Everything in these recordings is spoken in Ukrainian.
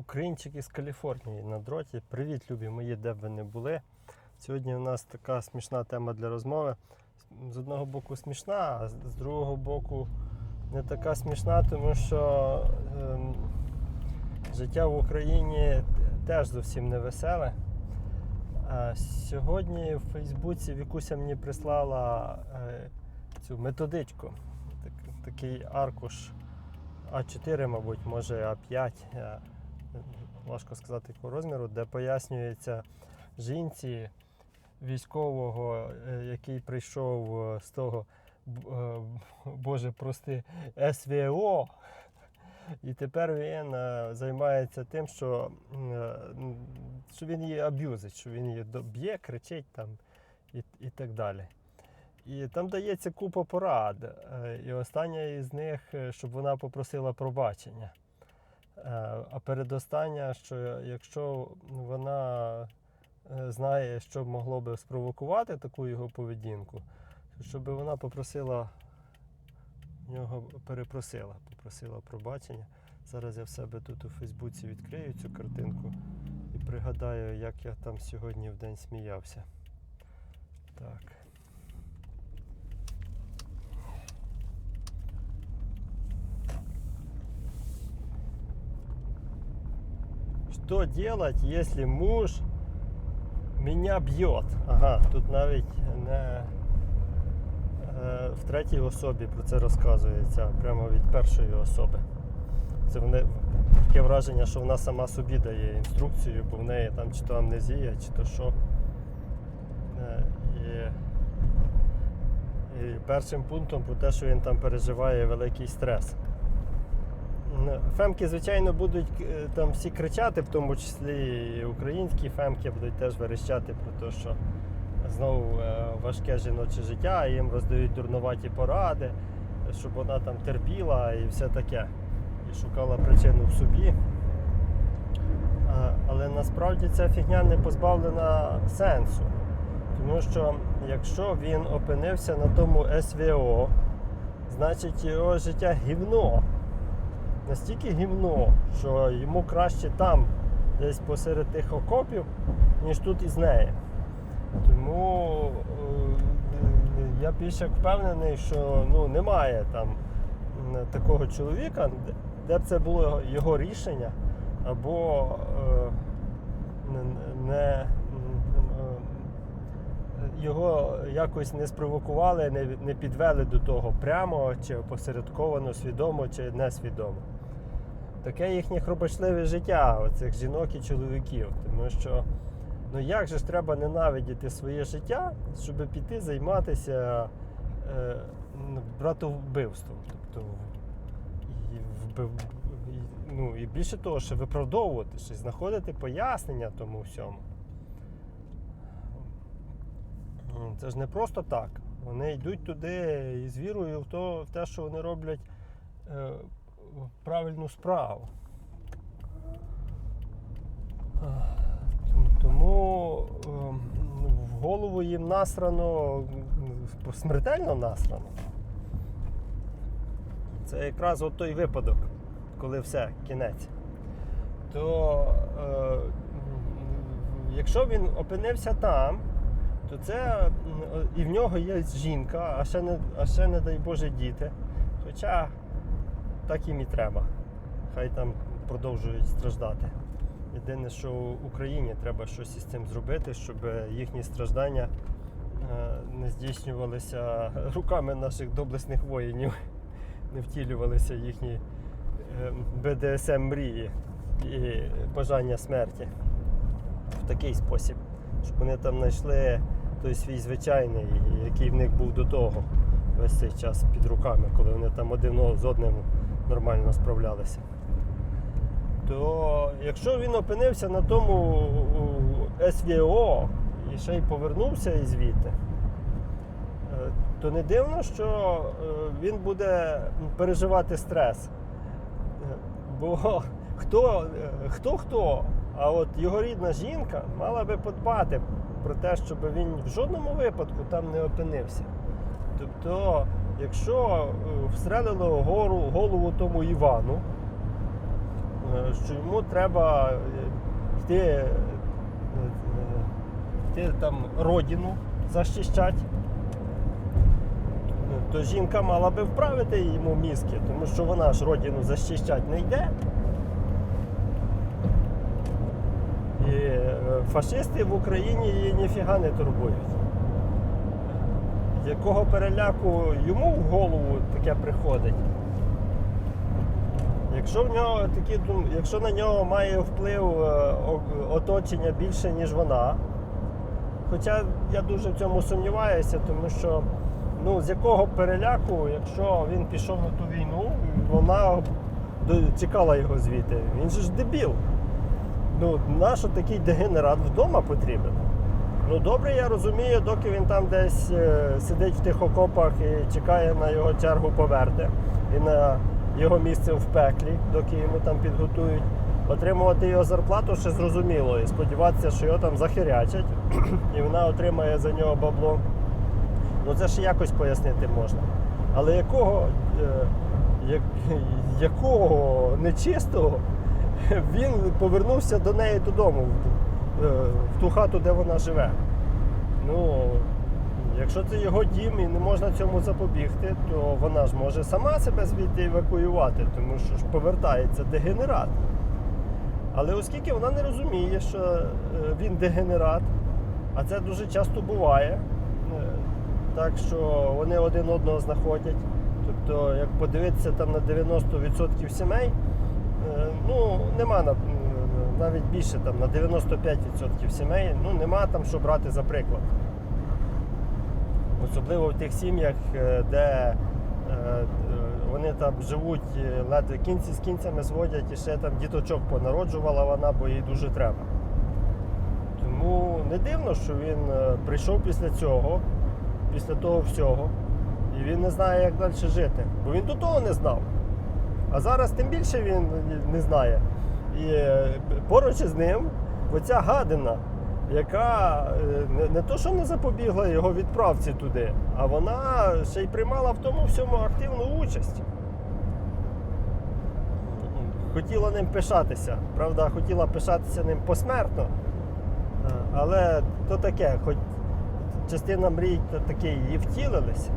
Українчики з Каліфорнії на дроті. Привіт, любі мої, де б ви не були. Сьогодні у нас така смішна тема для розмови. З одного боку смішна, а з другого боку не така смішна, тому що ем, життя в Україні теж зовсім не веселе. А сьогодні в Фейсбуці Вікуся мені прислала е, цю методичку, так, такий аркуш А4, мабуть, може А5, е, важко сказати якого розміру, де пояснюється жінці військового, е, який прийшов е, з того, е, Боже, прости, СВО. І тепер він займається тим, що, що він її аб'юзить, що він її до- б'є, кричить там і, і так далі. І там дається купа порад. І остання із них, щоб вона попросила пробачення. Е, А передостання, що якщо вона е, знає, що могло би спровокувати таку його поведінку, щоб вона попросила нього перепросила, попросила пробачення. Зараз я в себе тут у Фейсбуці відкрию цю картинку і пригадаю, як я там сьогодні в день сміявся. Так. Что делать, если муж меня б'є? Ага, тут навіть не е, в третій особі про це розказується, прямо від першої особи. Це вони, таке враження, що вона сама собі дає інструкцію, бо в неї там чи то амнезія, чи то що. Е, І, і першим пунктом про те, що він там переживає великий стрес. Фемки, звичайно, будуть е, там всі кричати, в тому числі і українські фемки будуть теж верещати про те, що знову е, важке жіноче життя, їм роздають дурноваті поради, щоб вона там терпіла і все таке. І шукала причину в собі. Але насправді ця фігня не позбавлена сенсу. Тому що якщо він опинився на тому СВО, значить його життя гівно. Настільки гівно, що йому краще там, десь посеред тих окопів, ніж тут із нею. Тому е, я більш як впевнений, що ну, немає там такого чоловіка, де- б це було його рішення, або е, не- його якось не спровокували, не, не підвели до того прямо чи опосередковано, свідомо чи несвідомо. Таке їхнє хробочливе життя, оцих жінок і чоловіків. Тому що ну як же ж треба ненавидіти своє життя, щоб піти займатися е, ну, братовбивством. Тобто і, вбив, і, ну, і більше того, що виправдовувати щось, знаходити пояснення тому всьому. Це ж не просто так. Вони йдуть туди із вірою в, то, в те, що вони роблять е, правильну справу. Тому ем, в голову їм насрано, смертельно насрано. Це якраз от той випадок, коли все, кінець. То е, якщо він опинився там, то це і в нього є жінка, а ще не, а ще не дай Боже діти. Хоча так їм і треба. Хай там продовжують страждати. Єдине, що в Україні треба щось із цим зробити, щоб їхні страждання е, не здійснювалися руками наших доблесних воїнів, не втілювалися їхні е, БДСМ мрії і бажання смерті в такий спосіб, щоб вони там знайшли той свій звичайний, який в них був до того весь цей час під руками, коли вони там один з одним нормально справлялися. То якщо він опинився на тому СВО і ще й повернувся із звідти, е, то не дивно, що е, він буде переживати стрес. Е, Бо хто, хто хто, а от його рідна жінка мала би подбати про те, щоб він в жодному випадку там не опинився. Тобто, якщо е, встрелило гору, голову тому Івану, е, що йому треба е, йти, йти там родину захищати. То жінка мала би вправити йому мізки, тому що вона ж родину захищати не йде. І е, фашисти в Україні її ніфіга не турбують. Якого переляку йому в голову таке приходить? Якщо в нього такі якщо на нього має вплив е, оточення більше, ніж вона. Хоча я дуже в цьому сумніваюся, тому що ну, з якого переляку, якщо він пішов на ту війну, вона чекала його звідти. Він же ж дебіл. Ну, нащо такий дегенерат вдома потрібен? Ну добре, я розумію, доки він там десь е, сидить в тих окопах і чекає на його чергу поверти і на його місце в пеклі, доки йому там підготують. Отримувати його зарплату ще зрозуміло. І сподіватися, що його там захирячать, і вона отримає за нього бабло. Ну це ще якось пояснити можна. Але якого, е, як, якого нечистого він повернувся до неї додому, в, е, в ту хату, де вона живе. Ну, якщо це його дім і не можна цьому запобігти, то вона ж може сама себе звідти евакуювати, тому що ж повертається дегенерат. Але оскільки вона не розуміє, що е, він дегенерат, а це дуже часто буває, е, так що вони один одного знаходять. Тобто, як подивитися там на 90% сімей, ну нема на, навіть більше там на 95% сімей, ну нема там що брати за приклад. Особливо в тих сім'ях, е, де е, е, вони там живуть, е, ледве кінці з кінцями зводять і ще там діточок понароджувала вона, бо їй дуже треба. Тому не дивно, що він е, прийшов після цього, після того всього, і він не знає, як далі жити. Бо він до того не знав. А зараз тим більше він не знає. І е, поруч із ним оця гадина, яка е, не, то, що не запобігла його відправці туди, а вона ще й приймала в тому всьому активну участь. Хотіла ним пишатися. Правда, хотіла пишатися ним посмертно. Е, Але то таке, хоч частина мрій то таке її втілилися.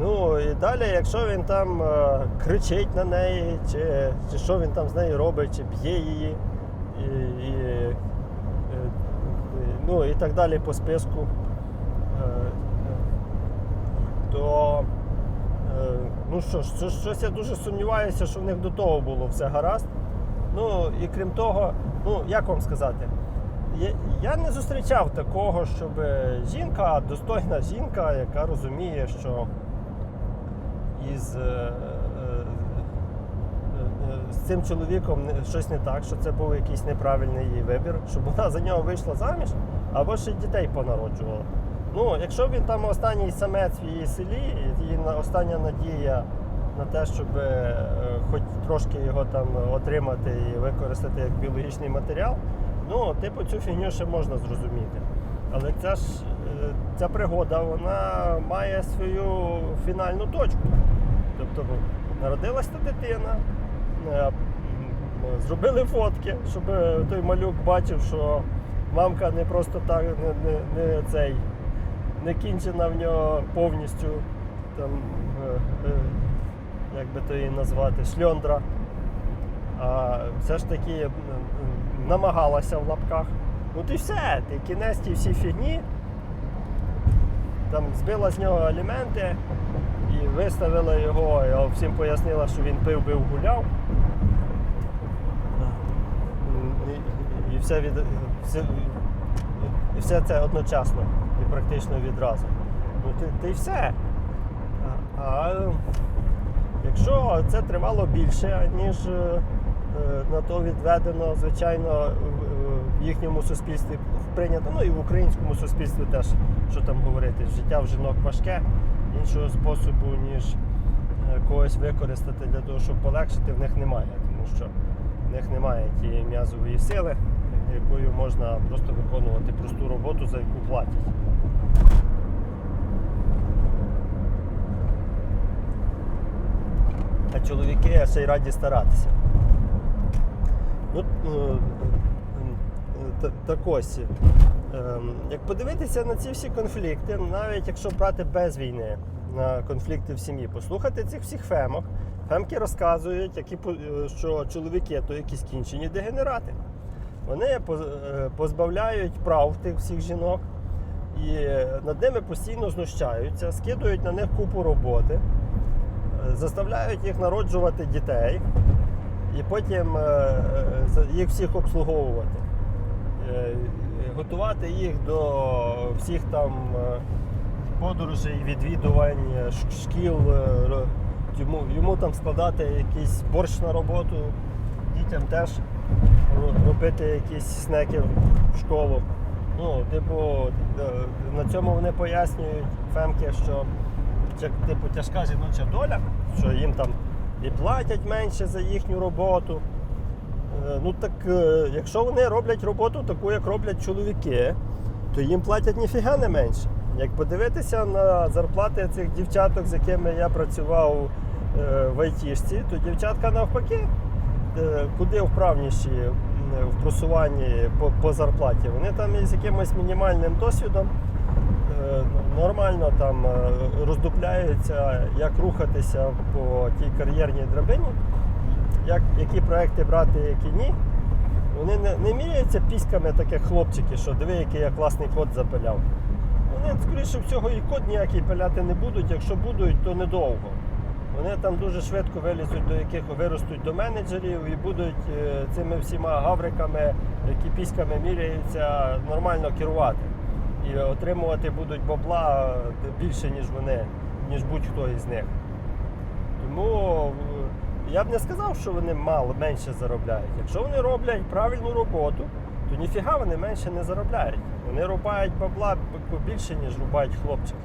Ну і далі, якщо він там е, кричить на неї, чи, чи що він там з нею робить, чи б'є її, і, і, е, е, ну і так далі по списку, е, то е, ну що ж, що- щось я дуже сумніваюся, що в них до того було все гаразд. Ну і крім того, ну як вам сказати, я не зустрічав такого, щоб жінка, достойна жінка, яка розуміє, що із е, е, е, з цим чоловіком щось не так, що це був якийсь неправильний її вибір, щоб вона за нього вийшла заміж або ще й дітей понароджувала. Ну, якщо він там останній самець в її селі, її остання надія на те, щоб хоч трошки його там отримати і використати як біологічний матеріал, ну, типу, цю фігню ще можна зрозуміти. Але ця ж ця пригода вона має свою фінальну точку. Тобто народилась та дитина, е, зробили фотки, щоб той малюк бачив, що мамка не просто так, не, не, не цей, не кінчена в нього повністю, там, е, е, як би то її назвати, шльондра. А все ж таки намагалася в лапках. Ну ти все, ти кінець ті всі фігні. Там збила з нього аліменти виставила його, і всім пояснила, що він пив, бив, гуляв. І, і, все, від, все, і все це одночасно і практично відразу. Ну ти, ти все. А, а якщо це тривало більше, ніж е, на то відведено, звичайно, в їхньому суспільстві прийнято, ну і в українському суспільстві теж, що там говорити, життя в жінок важке, іншого способу, ніж е, когось використати для того, щоб полегшити, в них немає, тому що в них немає тієї м'язової сили, якою можна просто виконувати просту роботу, за яку платять. А чоловіки ще й раді старатися. Ну, е, так. Ем, Як подивитися на ці всі конфлікти, навіть якщо брати без війни на конфлікти в сім'ї, послухати цих всіх фемок, фемки розказують, які, е, що чоловіки то якісь кінчені дегенерати. Вони е, позбавляють прав тих всіх жінок і над ними постійно знущаються, скидують на них купу роботи, е, заставляють їх народжувати дітей і потім їх всіх обслуговувати. Готувати їх до всіх там е, подорожей, відвідувань е, шкіл, е, йому, йому там складати якийсь борщ на роботу, дітям теж робити якісь снеки в школу. Ну, типу, на цьому вони пояснюють фемки, що типу, тяжка жіноча доля, що їм там і платять менше за їхню роботу. Е, Ну так, е, якщо вони роблять роботу таку, як роблять чоловіки, то їм платять ніфіга не менше. Як подивитися на зарплати цих дівчаток, з якими я працював е, в айтішці, то дівчатка навпаки, куди вправніші в просуванні по, по зарплаті. Вони там із якимось мінімальним досвідом нормально там роздупляються, як рухатися по тій кар'єрній драбині, як, які проекти брати, які ні. Вони не, не міряються піськами таких хлопчиків, що диви, який я класний код запиляв. Вони, скоріше всього, і код ніякий пиляти не будуть, якщо будуть, то недовго. Вони там дуже швидко вилізуть до яких виростуть до менеджерів і будуть е, цими всіма гавриками, які піськами міряються, нормально керувати. І отримувати будуть бабла е, більше, ніж вони, ніж будь-хто із них. Тому е, я б не сказав, що вони мало менше заробляють. Якщо вони роблять правильну роботу, то ніфіга вони менше не заробляють. Вони рубають бабла більше, ніж рубають хлопчики.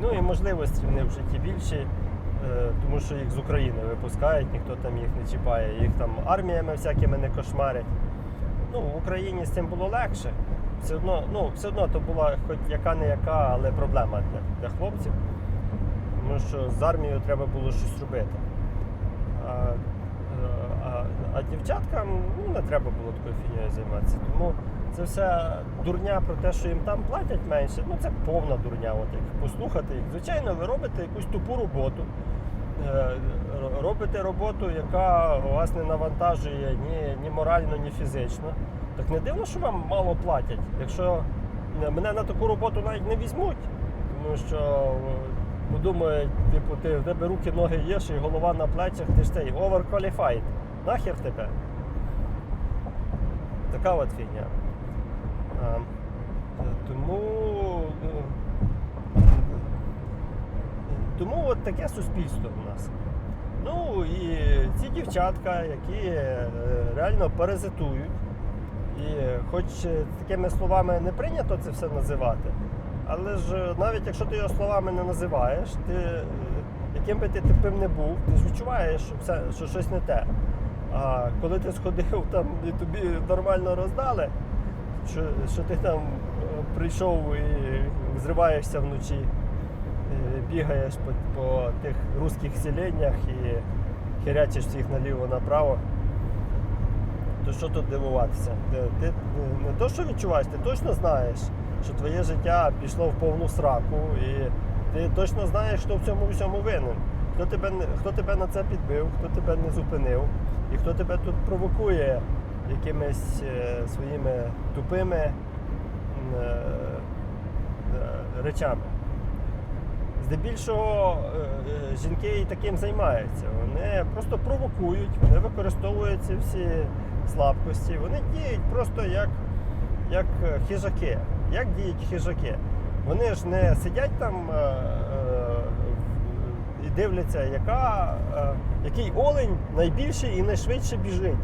Ну і можливості в них в житті більші, е, тому що їх з України випускають, ніхто там їх не чіпає, їх там арміями всякими не кошмарять. Ну, в Україні з цим було легше. Все одно, ну, все одно то була хоч яка не яка, але проблема для, для хлопців. Тому що з армією треба було щось робити. А, а, а дівчаткам ну, не треба було такою фігнею займатися. Тому це вся дурня про те, що їм там платять менше, ну це повна дурня. От як послухати їх. Звичайно, ви робите якусь тупу роботу. е, Робите роботу, яка вас не навантажує ні, ні морально, ні фізично. Так не дивно, що вам мало платять. Якщо мене на таку роботу навіть не візьмуть, тому що подумають, типу, ти в тебе руки, ноги є, і голова на плечах, ти ж цей overqualified. Нахер тебе. Така от фігня. Тому. е, тому от таке суспільство у нас. Ну і ці дівчатка, які е, реально паразитують, і хоч е, такими словами не прийнято це все називати, але ж е, навіть якщо ти його словами не називаєш, ти, е, яким би ти тупим не був, ти ж відчуваєш, що, все, що щось не те. А коли ти сходив там і тобі нормально роздали, що, що ти там е, прийшов і зриваєшся вночі, бігаєш по, по тих руських селеннях і херячиш всіх наліво-направо, то що тут дивуватися? Ти, ти не то, що відчуваєш, ти точно знаєш, що твоє життя пішло в повну сраку, і ти точно знаєш, хто в цьому всьому винен. Хто тебе, хто тебе на це підбив, хто тебе не зупинив, і хто тебе тут провокує якимись е, своїми тупими е, е, речами. Здебільшого е, е, жінки і таким займаються. Вони просто провокують, вони використовують ці всі слабкості. Вони діють просто як, як е, хижаки. Як діють хижаки? Вони ж не сидять там е, е, і дивляться, яка, е, який олень найбільший і найшвидше біжить.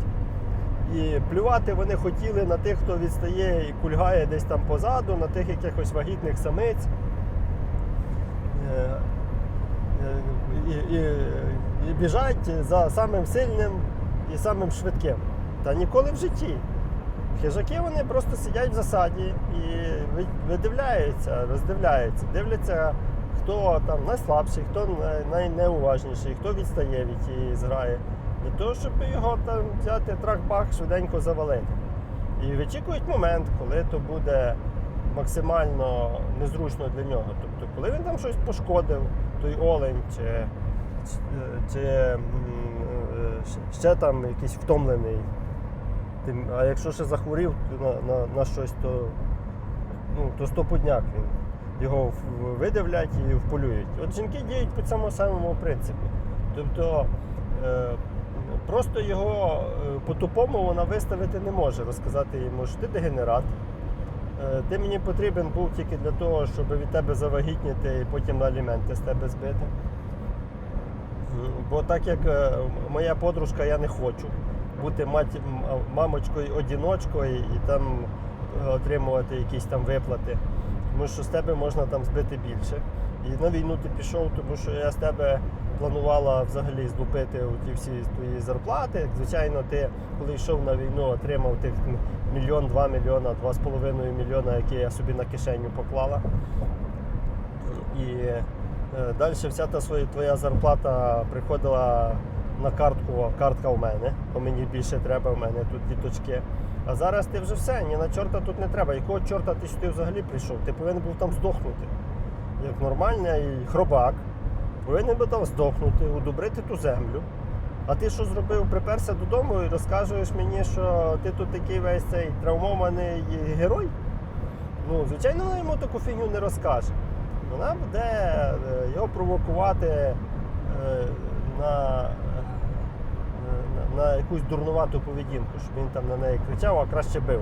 І плювати вони хотіли на тих, хто відстає і кульгає десь там позаду, на тих якихось вагітних самиць. Е, е, І, і, і біжать за самим сильним і самим швидким. Та ніколи в житті. Хижаки вони просто сидять в засаді і видивляються, роздивляються, дивляться, хто там найслабший, хто найнеуважніший, хто відстає від тієї зграї. для того, щоб його там взяти трах-бах, швиденько завалити. І вичікують момент, коли то буде максимально незручно для нього. Тобто, коли він там щось пошкодив, той олень, чи, чи, чи е, ще там якийсь втомлений. Тим- А якщо ще захворів на, на, на щось, то, ну, то стопудняк він. Його видивлять і вполюють. От жінки діють по цьому самому принципі. Тобто е, просто його е, по-тупому вона виставити не може, розказати йому, що ти дегенерат. Е, Ти мені потрібен був тільки для того, щоб від тебе завагітніти і потім на аліменти з тебе збити. Бо так як е, моя подружка, я не хочу бути маті- мамочкою одіночкою і там е, отримувати якісь там виплати. Тому що з тебе можна там збити більше. І на війну ти пішов, тому що я з тебе планувала взагалі злупити ті всі твої зарплати. Звичайно, ти, коли йшов на війну, отримав тих мільйон, два мільйона, два з половиною мільйона, які я собі на кишеню поклала. І е, далі вся та своя твоя зарплата приходила на картку, картка в мене, бо мені більше треба, в мене тут діточки. А зараз ти вже все, ні на чорта тут не треба. Якого чорта ти сюди взагалі прийшов? Ти повинен був там здохнути. Як нормальний хробак, повинен був там здохнути, удобрити ту землю. А ти що зробив? Приперся додому і розказуєш мені, що ти тут такий весь цей травмований герой? Ну, звичайно, вона йому таку фігню не розкаже. Вона буде е, його провокувати е, на, на, якусь дурнувату поведінку, щоб він там на неї кричав, а краще бив.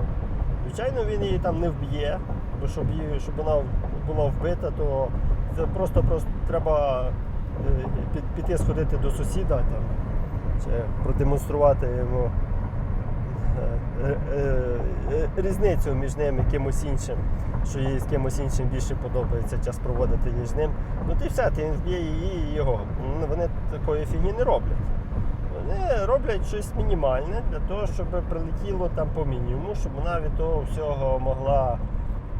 Звичайно, він її там не вб'є, бо щоб, її, щоб вона була вбита, то це просто, просто треба е, піти сходити до сусіда там, чи продемонструвати йому е, е, різницю між ним і кимось іншим, що їй з кимось іншим більше подобається час проводити, ніж ним. Ну ти все, ти вб'є її і його. Вони такої фігні не роблять. Вони роблять щось мінімальне для того, щоб прилетіло там по мінімуму, щоб вона від того всього могла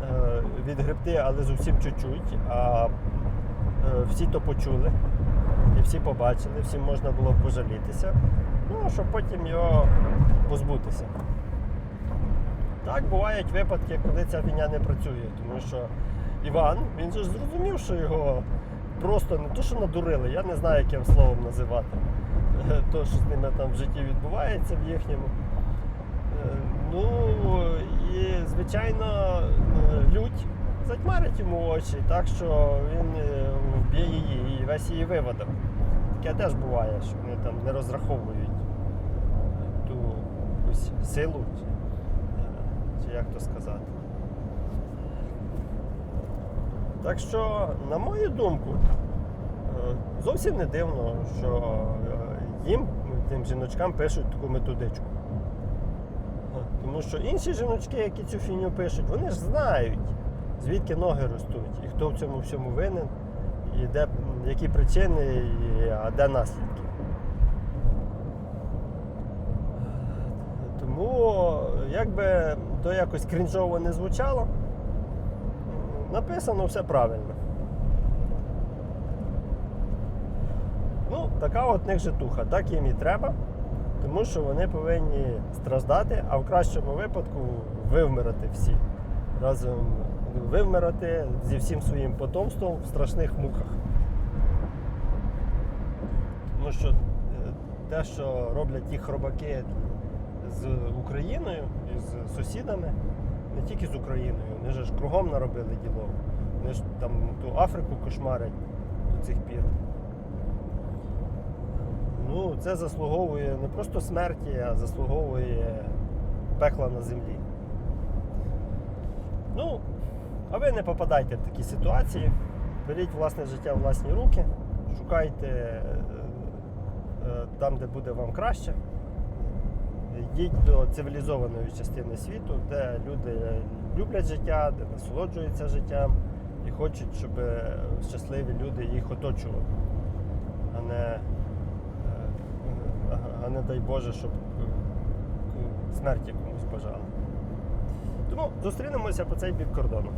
е, відгребти, але зовсім чуть-чуть. А е, всі то почули і всі побачили, всім можна було пожалітися, ну, щоб потім його позбутися. Так бувають випадки, коли ця фіня не працює, тому що Іван, він же зрозумів, що його просто не то, що надурили, я не знаю, яким словом називати. То, що з ними там в житті відбувається в їхньому. Е, Ну і звичайно е, лють затьмарить йому очі, так що він е, вб'є її і весь її виводок. Таке теж буває, що вони там не розраховують ту якусь силу, чи, чи як то сказати. Так що, на мою думку, зовсім не дивно, що їм, тим жіночкам, пишуть таку методичку. Тому що інші жіночки, які цю фіню пишуть, вони ж знають, звідки ноги ростуть, і хто в цьому всьому винен, і де, які причини, і, а де наслідки. Тому, як би то якось крінжово не звучало, написано все правильно. Ну, така от них житуха, так їм і треба, тому що вони повинні страждати, а в кращому випадку вивмирати всі. Разом вивмирати зі всім своїм потомством в страшних муках. Тому що е, те, що роблять ті хробаки з Україною і з сусідами, не тільки з Україною, вони ж кругом наробили діло. Вони ж там ту Африку кошмарять до цих пір. Ну, це заслуговує не просто смерті, а заслуговує пекла на землі. Ну, а ви не попадайте в такі ситуації. Беріть власне життя в власні руки, шукайте е, е, там, де буде вам краще. Йдіть до цивілізованої частини світу, де люди люблять життя, де насолоджуються життям і хочуть, щоб щасливі люди їх оточували, а не, а не дай Боже, щоб смерті комусь бажали. Тому зустрінемося по цей бік кордону.